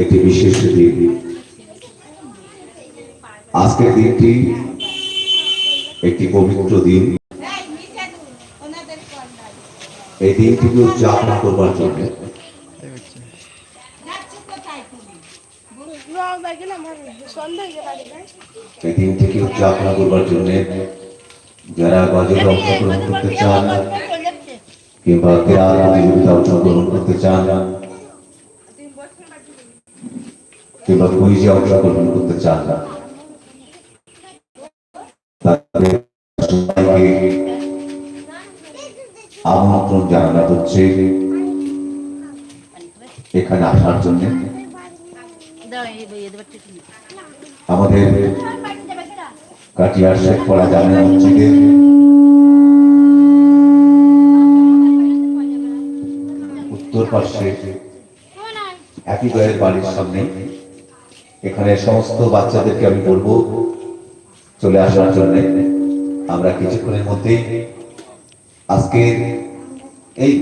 একটি বিশেষ দিন। আজকের দিনটি একটি পবিত্র দিন। এই দিনটিকে উদযাপন করবার জন্য। এই দিনটিকে উদযাপন করবার জন্য যারা বাজারে অংশগ্রহণ করতে চান, কিংবা প্রতিযোগিতা অংশগ্রহণ করতে চান কিংবা কুইজে অংশগ্রহণ করতে চান সবাইকে আমন্ত্রণ জানানো হচ্ছে এখানে আসার জন্য। আমাদের কাটিয়ার শেখ পড়া জানে মসজিদে উত্তর পাশে একই গায়ের বাড়ির সামনে এখানে সমস্ত বাচ্চাদেরকে আমি বলব, চলে আসার জন্য আমরা কিছুক্ষণের মধ্যে আজকে এই